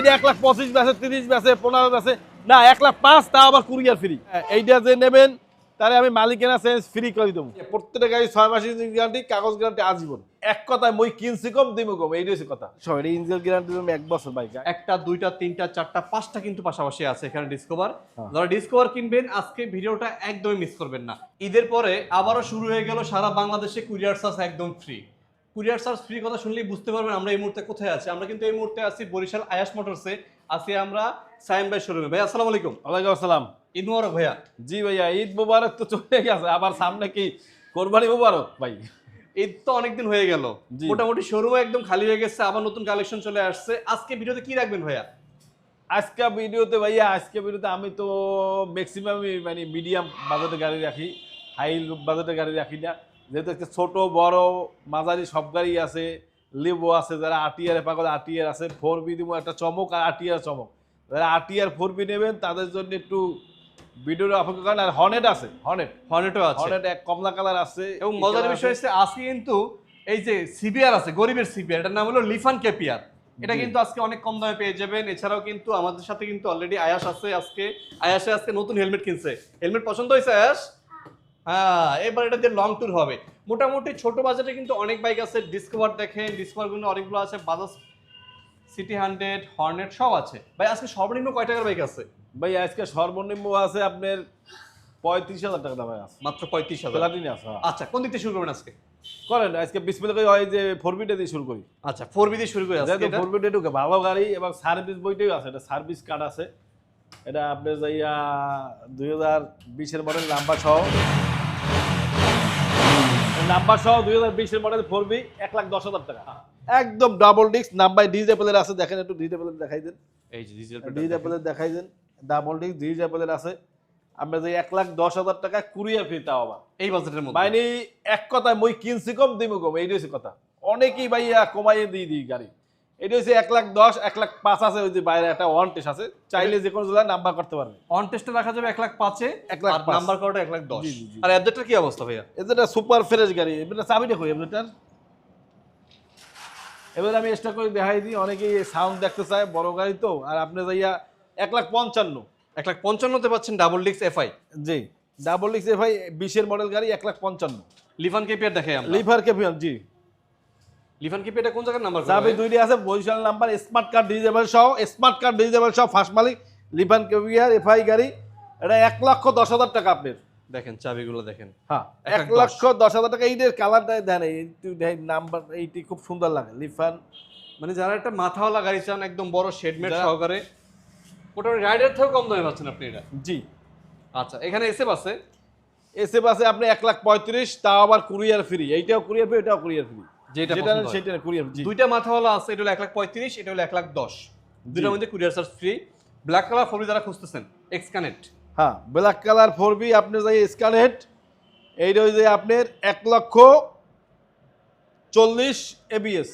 এইটা এক লাখ পঁচিশ বেছে তিরিশ বেছে পনেরো বেছে না এক লাখ পাঁচ তা আবার কুরিয়ার ফ্রি। এইটা যে নেবেন তাহলে আমি মালিকানা চেঞ্জ ফ্রি করে দেবো। প্রত্যেকটা গাড়ি ছয় মাসের গ্যারান্টি কাগজ গ্যারান্টি আজীবন। এক কথায় মই কিনছি কম দিব কম এইটা হচ্ছে কথা। সব এটা ইঞ্জিন গ্যারান্টি তুমি এক বছর বাইক একটা দুইটা তিনটা চারটা পাঁচটা কিন্তু পাশাপাশি আছে এখানে ডিসকভার হ্যাঁ। যারা ডিসকভার কিনবেন আজকে ভিডিওটা একদমই মিস করবেন না। ঈদের পরে আবারও শুরু হয়ে গেল সারা বাংলাদেশে কুরিয়ার চার্জ একদম ফ্রি কুরিয়ার চার্জ ফ্রি কথা শুনলেই বুঝতে পারবেন আমরা এই মুহূর্তে কোথায় আছি। আমরা কিন্তু এই মুহূর্তে আছি বরিশাল আয়াস মোটরসে আছি আমরা সাইম ভাই শোরুমে ভাই আসসালামু আলাইকুম। ওয়ালাইকুম আসসালাম। ঈদ মোবারক ভাইয়া। জি ভাইয়া ঈদ মুবারক তো চলে গেছে। আবার সামনে কি কোরবানি মুবারক? ভাই। ঈদ তো অনেকদিন হয়ে গেল। মোটামুটি শোরুম একদম খালি হয়ে গেছে আবার নতুন কালেকশন চলে আসছে। আজকে ভিডিওতে কি রাখবেন ভাইয়া? আজকে ভিডিওতে ভাইয়া আজকে ভিডিওতে আমি তো ম্যাক্সিমাম মানে মিডিয়াম বাজেটের গাড়ি রাখি হাই বাজেটের গাড়ি রাখি না। যেহেতু একটা ছোট বড় মাঝারি সব গাড়ি আছে লিভো আছে যারা আটিয়ারে পাগল আটিয়ার আছে ফোর বি দিব একটা চমক আর আটিয়ার চমক। যারা আটিয়ার ফোর বি নেবেন তাদের জন্য একটু ভিডিওর অপেক্ষা করেন। আর হনেট আছে হনেট হর্নেটও আছে। হনেট এক কমলা কালার আছে এবং মজার বিষয় হচ্ছে আজকে কিন্তু এই যে সিবিআর আছে গরিবের সিবিআর এটার নাম হলো লিফান কেপিয়ার এটা কিন্তু আজকে অনেক কম দামে পেয়ে যাবেন। এছাড়াও কিন্তু আমাদের সাথে কিন্তু অলরেডি আয়াস আছে আজকে। আয়াসে আজকে নতুন হেলমেট কিনছে। হেলমেট পছন্দ হয়েছে আয়াস হ্যাঁ এবার এটা দিয়ে লং ট্যুর হবে। মোটামুটি ছোট বাজেটে কিন্তু অনেক বাইক আছে। ডিসকভার দেখেন ডিসকভার কিন্তু অনেকগুলো আছে। বাজাজ সিটি হান্ড্রেড হর্নেট সব আছে। ভাই আজকে সর্বনিম্ন কয় টাকার বাইক আছে? ভাই আজকে সর্বনিম্ন আছে আপনার পঁয়ত্রিশ হাজার টাকা দামে আছে। মাত্র পঁয়ত্রিশ হাজার। হ্যাঁ। আচ্ছা কোন দিক থেকে শুরু করবেন আজকে? করেন আজকে বিসমিল্লাহ করে হয় যে ফোর বিটা দিয়ে শুরু করি। আচ্ছা ফোর বি দিয়ে শুরু করি আজকে। ফোর বিটা ঢুকে ভালো গাড়ি এবং সার্ভিস বইটাই আছে এটা সার্ভিস কার্ড আছে। এটা আপনার যাইয়া দুই হাজার বিশের মডেল নাম্বার সহ। নাম্বার সহ দুই হাজার বিশের মডেল ফোর বি এক লাখ দশ হাজার টাকা। একদম ডাবল ডিস্ক নাম্বার আছে দেখেন একটু দেখাই দেন। এই যে ডিজিটাল দেখাই দেন ডাবল ডিস্ক আছে। আমরা যে এক লাখ দশ হাজার টাকা কুরিয়ার ফি তাও আবার। এই বাজেটের মধ্যে। বাইনি এক কথায় মই কিনছি কম দিমু কম এই কথা। অনেকেই ভাইয়া কমাইয়ে দিয়ে দিই গাড়ি। এটা হচ্ছে এক লাখ দশ এক লাখ পাঁচ আছে ওই যে বাইরে একটা ওয়ান টেস্ট আছে। চাইলে যে কোনো জেলায় নাম্বার করতে পারবে। অন টেস্টে রাখা যাবে এক লাখ পাঁচে এক লাখ নাম্বার কার্ডে এক লাখ দশ। আর কি অবস্থা ভাইয়া? সুপার ফ্রেশ গাড়ি। এবার চাবি দেখো এবারটার এবার আমি চেষ্টা করে দেখাই দিই অনেকেই সাউন্ড দেখতে চায় বড় গাড়ি তো আর আপনি যাইয়া এক লাখ পঞ্চান্ন। এক লাখ পঞ্চান্নতে পাচ্ছেন ডাবল ডিক্স এফআই জি ডাবল ডিক্স ভাই বিশের মডেল গাড়ি এক লাখ পঞ্চান্ন। লিফান কেপিয়ার দেখে লিভার ক্যাপিয়ান জি। লিফান কেপিয়ারটা কোন জায়গার নাম্বার চাবি দুইটি আছে Barishal number smart card disable সহ স্মার্ট কার্ড ডিজেবল সহ ফার্স্ট মালিক লিভান কেভিয়ার এফআই গাড়ি এটা এক লক্ষ দশ হাজার টাকা আপনার। দেখেন চাবিগুলো দেখেন। হ্যাঁ এক। লক্ষ দশ হাজার টাকা এইটার কালারটা দেন এইটু নাম্বার এইটি খুব সুন্দর লাগে লিফান মানে যারা একটা মাথাওয়ালা গাড়ি চান একদম বড় শেডমেট সহকারে মোটামুটি রাইডার থেকেও কম দামে পাচ্ছেন আপনি এটা। জি। আচ্ছা এখানে এসে আছে? এসে বাসে আপনি এক লাখ পঁয়ত্রিশ তাও আবার কুরিয়ার ফ্রি এইটাও কুরিয়ার ফ্রি এটাও কুরিয়ার ফ্রি যেটা। সেটা কুরিয়ার দুইটা মাথাওয়ালা আছে এটা হলো এক লাখ পঁয়ত্রিশ এটা হলো এক লাখ দশ। দুইটার মধ্যে courier charge free black colour four যারা খুঁজতেছেন এক্স কানেক্ট হ্যাঁ ব্ল্যাক কালার ফোর বি আপনি যাই স্ক্যানহেড এইটা ওই যে আপনার এক লক্ষ চল্লিশ এবিএস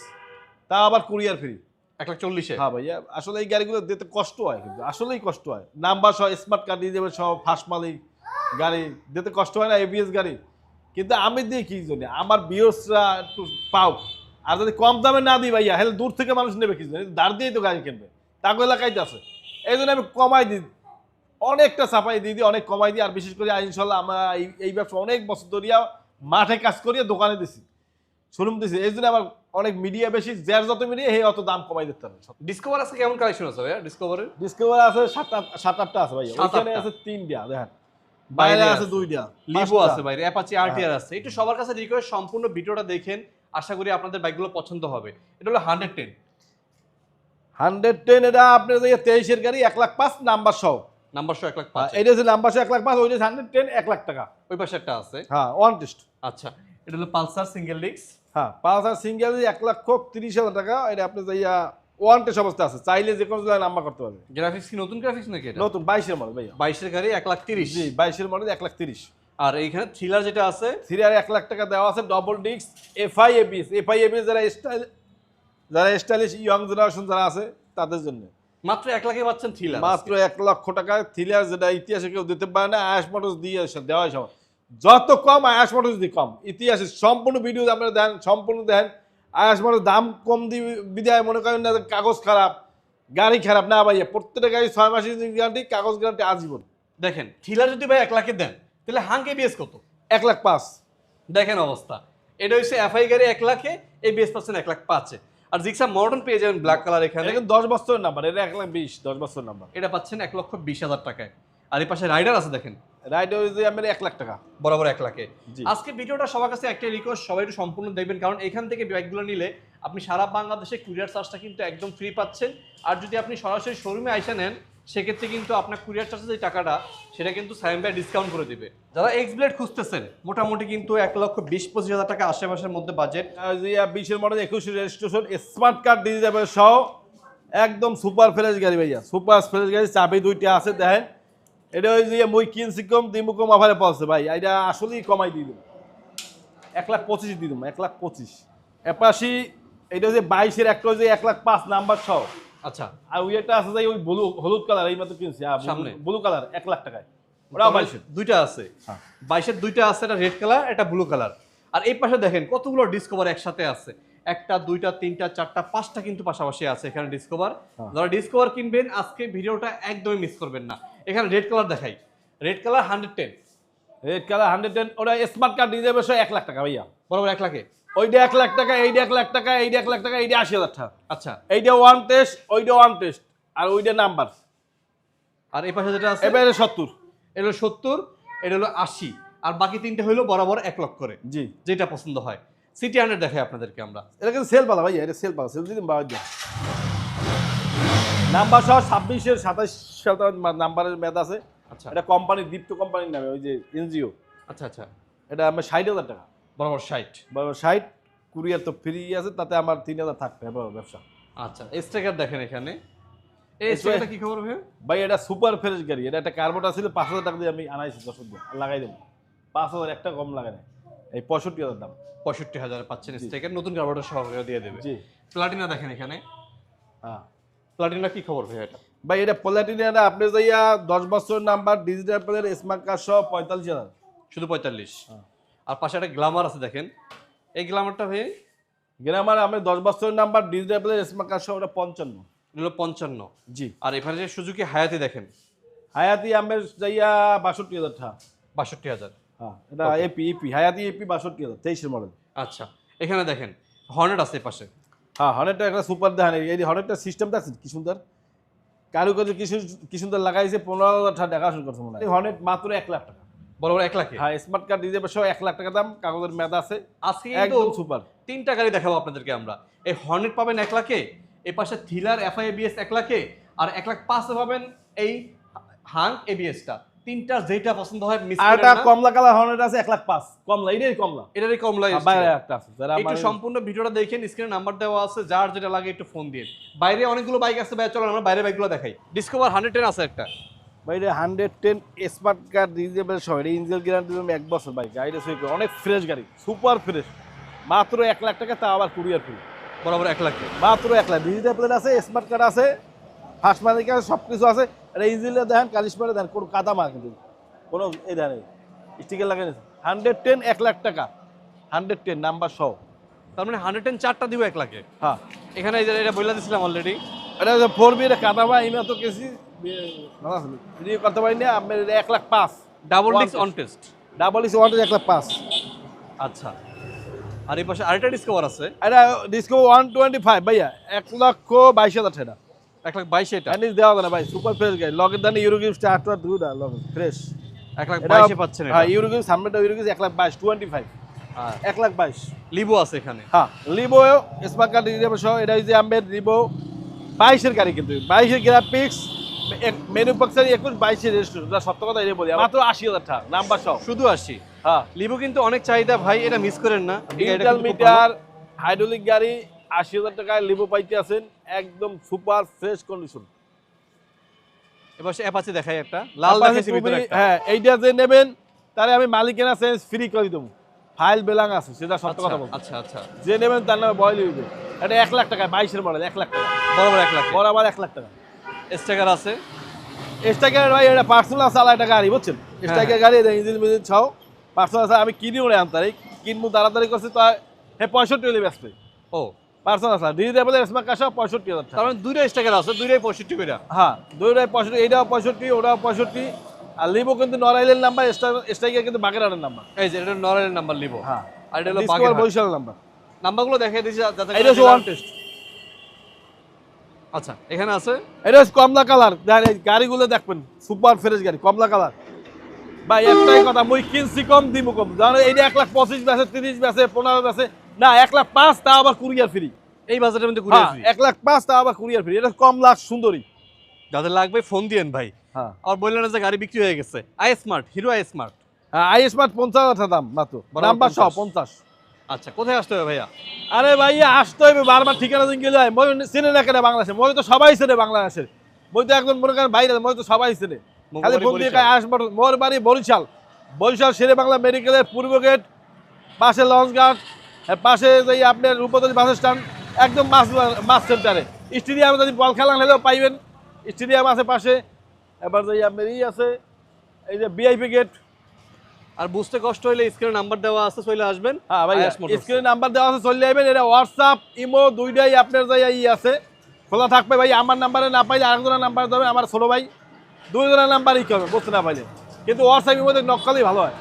তা আবার কুরিয়ার ফ্রি এক লাখ চল্লিশে? হ্যাঁ ভাইয়া আসলে এই গাড়িগুলো দিতে কষ্ট হয় কিন্তু আসলেই কষ্ট হয়। নাম্বার সহ স্মার্ট কার্ড দিয়ে যাবে সব ফার্স্ট মালিক গাড়ি দিতে কষ্ট হয় না এবিএস গাড়ি। কিন্তু আমি দিই কি জন্য আমার বিয়সরা একটু পাও। আর যদি কম দামে না দিই ভাইয়া হলে দূর থেকে মানুষ নেবে কি জন্য দাঁড় দিয়েই তো গাড়ি কিনবে। তাকে এলাকাইতে আছে। এই জন্য আমি কমাই দিই। অনেকটা চাপাই দিয়ে দিই অনেক কমাই দিই। আর বিশেষ করে ইনশাল্লাহ আমরা এই ব্যবসা অনেক বছর ধরিয়া মাঠে কাজ করিয়া দোকানে দিছি। শোরুম দিছি। এই জন্য আমার অনেক মিডিয়া বেশি যার যত মিডিয়া হে অত দাম কমাই দিতে হবে ডিসকভার আছে কেমন কালেকশন আছে ভাইয়া? ডিসকভারের ডিসকভার আছে সাত সাত আটটা আছে ভাইয়া। আটটা। আছে তিনটা দেখেন। বাইরে আছে। দুইটা লিভো আছে বাইরে অ্যাপাচি আরটিআর আছে। একটু সবার কাছে রিকোয়েস্ট সম্পূর্ণ ভিডিওটা দেখেন আশা করি আপনাদের বাইকগুলো পছন্দ হবে। এটা হলো হান্ড্রেড টেন হান্ড্রেড টেন এটা আপনার যে তেইশের গাড়ি এক লাখ পাঁচ নাম্বার সহ। নাম্বার শো এক লাখ পাঁচ। এটা যে নাম্বার সহ এক লাখ পাঁচ ওইটা হান্ড্রেড টেন এক লাখ টাকা। ওই পাশে একটা আছে। হ্যাঁ ওয়ান টেস্ট আচ্ছা এটা হলো পালসার সিঙ্গেল ডিক্স হ্যাঁ হাজার সিঙ্গেল এক লক্ষ তিরিশ হাজার টাকা এটা আপনি যাইয়া ওয়ান টেস্ট অবস্থা আছে চাইলে যে কোনো জায়গায় নাম্বার করতে পারবে। গ্রাফিক্স কি নতুন গ্রাফিক্স নাকি এটা? নতুন বাইশের মডেল ভাইয়া। বাইশের গাড়ি এক লাখ তিরিশ। জি বাইশের মডেল এক লাখ তিরিশ। আর এইখানে থ্রিলার যেটা আছে? সিরিয়ার এক লাখ টাকা দেওয়া আছে double disc FI ABS FI ABS যারা স্টাইল যারা স্টাইলিশ ইয়ং জেনারেশন যারা আছে তাদের জন্য। মাত্র এক লাখে পাচ্ছেন থ্রিলার মাত্র এক লক্ষ টাকা থ্রিলার যেটা ইতিহাসে কেউ দিতে পারে না আয়াস মোটরস দিয়ে দেওয়া সব যত কম আয়াস মোটরস দিয়ে কম। ইতিহাসে সম্পূর্ণ ভিডিও আপনারা দেন সম্পূর্ণ দেন আয়াস মোটরস দাম কম দিয়ে বিদায় মনে করেন না কাগজ খারাপ গাড়ি খারাপ না ভাইয়া প্রত্যেকটা গাড়ি ছয় মাসের গ্যারান্টি কাগজ গ্যারান্টি আজীবন। দেখেন থ্রিলার যদি ভাই এক লাখে দেন তাহলে হাঙ্ক এবিএস কত? এক লাখ পাঁচ। দেখেন অবস্থা। এটা হচ্ছে এফআই গাড়ি এক লাখে এবিএস পাচ্ছেন এক লাখ পাঁচে। আর জিক্সা মডার্ন পেয়ে যাবেন ব্ল্যাক কালার এখানে। দশ বছরের নাম্বার এটা এক লাখ বিশ দশ বছরের নাম্বার এটা পাচ্ছেন এক লক্ষ বিশ হাজার টাকায়। আর এই পাশে রাইডার আছে দেখেন রাইড এক লাখ টাকা। বরাবর এক লাখে। আজকে ভিডিওটা সবার কাছে একটা রিকোয়েস্ট সবাই একটু সম্পূর্ণ দেখবেন কারণ এখান থেকে বাইকগুলো নিলে আপনি সারা বাংলাদেশে কুরিয়ার চার্জটা কিন্তু একদম ফ্রি পাচ্ছেন। আর যদি আপনি সরাসরি শোরুমে আইসা নেন সেক্ষেত্রে কিন্তু আপনার কুরিয়ার চার্জের যে টাকাটা সেটা কিন্তু সাইম ভাই ডিসকাউন্ট করে দিবে। যারা এক্স ব্লেড খুঁজতেছেন মোটামুটি কিন্তু এক লক্ষ বিশ পঁচিশ হাজার টাকা আশেপাশের মধ্যে বাজেট বিশের মডেল রেজিস্ট্রেশন স্মার্ট কার্ড সহ একদম সুপার ফ্রেশ গাড়ি ভাইয়া সুপার ফ্রেশ গাড়ি চাবি দুইটা আছে দেখেন। এটা ওই যে মুই কিনছি কম দিমু কম আফারে পড়ছে ভাই। এটা আসলেই কমাই দিয়ে দেবো এক লাখ পঁচিশ দিয়ে দেবো এক লাখ পঁচিশ। এপাশি এটা হচ্ছে বাইশের একটা হচ্ছে এক লাখ পাঁচ নাম্বার সহ আচ্ছা। আর ওই একটা আছে যে ওই ব্লু হলুদ কালার এই মাত্র কিনছি। সামনে? ব্লু কালার এক লাখ টাকায়। ওরা বাইশের। দুইটা আছে। হ্যাঁ। বাইশের দুইটা আছে একটা রেড কালার একটা ব্লু কালার। আর এই পাশে দেখেন কতগুলো ডিসকভার একসাথে আছে। একটা দুইটা তিনটা চারটা পাঁচটা কিন্তু পাশাপাশি আছে এখানে ডিসকভার হ্যাঁ। যারা ডিসকভার কিনবেন আজকে ভিডিওটা একদমই মিস করবেন না। এখানে রেড কালার দেখাই। Red colour hundred ten red colour hundred ten ওটা স্মার্ট কার্ড দিয়ে যাবে এক লাখ টাকা ভাইয়া। বরাবর এক লাখে? ওইটা এক লাখ টাকা এইটা এক লাখ টাকা এইটা এক লাখ টাকা এইটা আশি হাজার টাকা। আচ্ছা। এইটা ওয়ান টেস্ট ওইটা ওয়ান টেস্ট আর ওইটা নাম্বার আর এই পাশে যেটা আছে? এবারে সত্তর। এটা হলো সত্তর এটা হলো আশি। আর বাকি তিনটে হলো বরাবর এক লক্ষ করে। জি। যেটা পছন্দ হয়। সিটি হান্ড্রেড দেখাই আপনাদেরকে আমরা। এটা কিন্তু সেল পালা ভাইয়া এটা সেল পালা সেল দিন বাবা দিন নাম্বার সহ ছাব্বিশের সাতাশ নাম্বারের মেয়াদ আছে। আচ্ছা। এটা কোম্পানি দীপ্ত কোম্পানির নামে ওই যে এনজিও আচ্ছা আচ্ছা। এটা আমার ষাট হাজার টাকা। বরাবর ষাট। বরাবর ষাট কুরিয়ার তো ফ্রি আছে তাতে আমার তিন হাজার থাকবে ব্যবসা। আচ্ছা স্ট্রাইকার দেখেন এখানে। কি খবর ভাই ভাই এটা সুপার ফ্রেশ গাড়ি এটা একটা কার্বোটা ছিল পাঁচ হাজার টাকা দিয়ে আমি আনাইছি দশ লাগাই দেবো। পাঁচ হাজার একটা কম লাগাই এই পঁয়ষট্টি হাজার দাম। পঁয়ষট্টি হাজার পাচ্ছেন স্ট্রাইকার নতুন কার্বোটার সহকারে দিয়ে দেবে। জি। প্লাটিনা দেখেন এখানে। হ্যাঁ। প্লাটিনা কি খবর ভাই এটা? ভাই এটা প্লাটিনিয়াটা আপনি যাইয়া দশ বছর number digital player smart card সহ পঁয়তাল্লিশ হাজার। শুধু পঁয়তাল্লিশ। হ্যাঁ। আর পাশে একটা গ্লামার আছে দেখেন। এই গ্লামারটা ভাই? গ্রামার আমি দশ বছর number digital player smart card সহ ওটা পঞ্চান্ন। এগুলো পঞ্চান্ন। জি। আর এখানে যে সুজুকি হায়াতি দেখেন। হায়াতি আমের যাইয়া বাষট্টি হাজার টাকা বাষট্টি হাজার। হ্যাঁ এটা এপি এপি হায়াতি এপি বাষট্টি হাজার তেইশের মডেল আচ্ছা এখানে দেখেন হর্নেট আছে পাশে। হ্যাঁ হনেরটা একটা সুপার দেখেন। এই হনেরটা সিস্টেম দেখছেন কি সুন্দর? কারুকার্য কি সু- কি সুন্দর লাগাইছে পনেরো হাজার টাকা দেখাশোনা করছে মনে হয়। হনেট মাত্র এক লাখ টাকা। বরাবর এক লাখে? হ্যাঁ স্মার্ট কার্ড দিয়ে যাবে এক লাখ টাকা দাম কাগজের মেয়াদ আছে। আজকে একদম সুপার তিনটা গাড়ি দেখাবো আপনাদেরকে আমরা। এই হর্নেট পাবেন এক লাখে এ পাশে থ্রিলার এফআই এবিএস এক লাখে আর এক লাখ পাঁচে পাবেন এই হাং এবিএসটা তিনটা যেটা পছন্দ হয় মিস আর একটা কমলা কালার হনেট আছে এক লাখ পাঁচ। কমলা এটাই কমলা। এটারই কমলা আর বাইরে একটা আছে যারা একটু সম্পূর্ণ ভিডিওটা দেখেন স্ক্রিনে নাম্বার দেওয়া আছে যার যেটা লাগে একটু ফোন দিয়ে। বাইরে অনেকগুলো বাইক আছে ভাই চলো আমরা বাইরে বাইকগুলো দেখাই। ডিসকভার হান্ড্রেড টেন আছে একটা। বাইরে hundred ten smart car reasonable সহ এটা ইঞ্জিন গ্যারান্টি এক বছর বাইক গাড়িটা সই করে অনেক ফ্রেশ গাড়ি সুপার ফ্রেশ মাত্র এক লাখ টাকা তা আবার কুরিয়ার ফ্রি বরাবর এক লাখে মাত্র এক লাখ ডিজিটাল প্লেট আছে স্মার্ট কার্ড আছে ফার্স্ট মালিক আছে সব কিছু আছে। এটা ইঞ্জিনটা দেখেন কালিশমারে দেখেন কোনো কাদা মার কিন্তু। কোনো এই দেখেন স্টিকার লাগাই হান্ড্রেড টেন এক লাখ টাকা। হান্ড্রেড টেন নাম্বার সহ। তার মানে হান্ড্রেড টেন চারটা দিব এক লাখে? হ্যাঁ। এখানে এই যে এটা বলে দিয়েছিলাম অলরেডি এটা ফোর বি এটা কাদা মা ইমা তো কেসি রিনিউ করতে পারি না আপনার এক লাখ পাঁচ। Double disc on test double is one এক লাখ পাঁচ। আচ্ছা। আর এই পাশে আরেকটা ডিসকভার আছে। এটা ডিসকো ওয়ান টোয়েন্টি ফাইভ ভাইয়া এক লক্ষ বাইশ হাজার টাকা। এক লাখ বাইশ এটা? দেওয়া যায় না ভাই সুপার ফ্রেশ গাড়ি লগের দানি ইউরোগিভ স্টার্ট দুটা লগ ফ্রেশ এক লাখ বাইশে পাচ্ছেন হ্যাঁ ইউরোগিভ সামনেটা ইউরোগিভ এক লাখ বাইশ টোয়েন্টি ফাইভ এক লাখ বাইশ। লিবো আছে এখানে? হ্যাঁ লিবো স্মার্ট কার্ড দিয়ে সহ এটা হচ্ছে আমের লিবো বাইশের গাড়ি কিন্তু বাইশের গ্রাফিক্স ম্যানুফ্যাকচারিং একুশ বাইশের রেজিস্ট্রেশন সত্য কথা এটা বলি। মাত্র আশি হাজার টাকা নাম্বার সহ। শুধু আসি হ্যাঁ। লিবো কিন্তু অনেক চাহিদা ভাই এটা মিস করেন না। ডিজিটাল মিটার হাইড্রোলিক গাড়ি আশি হাজার টাকায় লিবো পাইতে আছেন একদম সুপার ফ্রেশ কন্ডিশন এবার অ্যাপাচি দেখাই একটা লাল দেখাইছি ভিতরে একটা। হ্যাঁ এইটা যে নেবেন তাহলে আমি মালিকেরা চেঞ্জ ফ্রি করে দেবো। ফাইল বেলাং আছে সেটা সত্য কথা বলব। আচ্ছা আচ্ছা। যে নেবেন তার নামে বয়ল হইবে এটা এক লাখ টাকা বাইশের মডেল এক লাখ টাকা। বরাবর এক লাখ। বরাবর এক লাখ টাকা। স্টেকার আছে? স্ট্রাইকার ভাই এটা পার্সোনাল চালা একটা গাড়ি বুঝছেন? স্ট্রাইকার গাড়ি এটা ইঞ্জিন মিঞ্জিন ছাও। পার্সোনাল আমি কিনি ওরে আনতে কিনবো তাড়াতাড়ি করছি তো হ্যাঁ পঁয়ষট্টি হলে ব্যস্ত। ও পার্সোনাল আছে ডিজিটাল স্মার্ট কার্ড সহ পঁয়ষট্টি হাজার টাকা। তার মানে দুইটা স্টাকের আছে দুইটাই পঁয়ষট্টি করে। হ্যাঁ দুইটাই পঁয়ষট্টি এইটাও পঁয়ষট্টি ওটাও পঁয়ষট্টি। আর লিবো কিন্তু নরাইলের নাম্বার স্ট্রাইকের কিন্তু বাগেরহাটের নাম্বার এই যে এটা নরের নাম্বার লিব। হ্যাঁ। আর এটা হলো বাগেরহাট। বরিশালের নাম্বার নাম্বারগুলো দেখিয়ে দিয়েছি যাতে এটা হচ্ছে ওয়ান টেস্ট আচ্ছা এখানে আছে? এটা হচ্ছে কমলা কালার। গাড়িগুলো দেখবেন সুপার ফ্রেশ গাড়ি কমলা কালার। ভাই একটাই কথা মুই কিনছি কম দিমু কম। জানো এইটা এক লাখ পঁচিশ বেসে তিরিশ বেসে পনেরো বেসে না এক লাখ পাঁচ তা আবার কুরিয়ার ফ্রি এই বাজারের মধ্যে হ্যাঁ এক লাখ পাঁচ তা আবার কুরিয়ার ফ্রি এটা কমলা সুন্দরী। যাদের লাগবে ফোন দিয়েন ভাই। হ্যাঁ। আর বললেন না যে গাড়ি বিক্রি হয়ে গেছে। I smart Hero I smart I smart পঞ্চাশ হাজার দাম মাত্র। নাম্বার 50 পঞ্চাশ। আচ্ছা কোথায় আসতে হবে ভাইয়া? আরে ভাই আসতে হবে বারবার ঠিকানা দিন গেলে হয়। মই চিনে না কেন বাংলাদেশে? মই তো সবাই চেনে বাংলাদেশের মই তো একজন মনে করেন বাইরে মই তো সবাই চেনে। খালি ফোন দিয়ে আসবার মোর বাড়ি বরিশাল। বরিশাল শেরে বাংলা মেডিকেলের পূর্ব গেট পাশে লঞ্চ ঘাট। এর পাশে যে আপনার রূপতলী বাস স্ট্যান্ড একদম মাছ মাছ সেন্টারে। স্টেডিয়ামে যদি বল খেলা হলেও পাইবেন। স্টেডিয়াম আছে পাশে। এবার যে আপনার ই আছে এই যে বিআইপি গেট আর বুঝতে কষ্ট হলে স্ক্রিনে নাম্বার দেওয়া আছে চলে আসবেন। হ্যাঁ ভাই স্ক্রিনে নাম্বার দেওয়া আছে চলে আসবেন। এটা হোয়াটসঅ্যাপ ইমো দুইটাই আপনার যাই ই আছে। খোলা থাকবে ভাই আমার নাম্বারে না পাইলে আরেকজনের নাম্বার দেবে আমার ছোটো ভাই। দুইজনের নাম্বারই কি হবে বুঝতে না পাইলে কিন্তু হোয়াটসঅ্যাপ ইমোতে নকলেই ভালো হয়।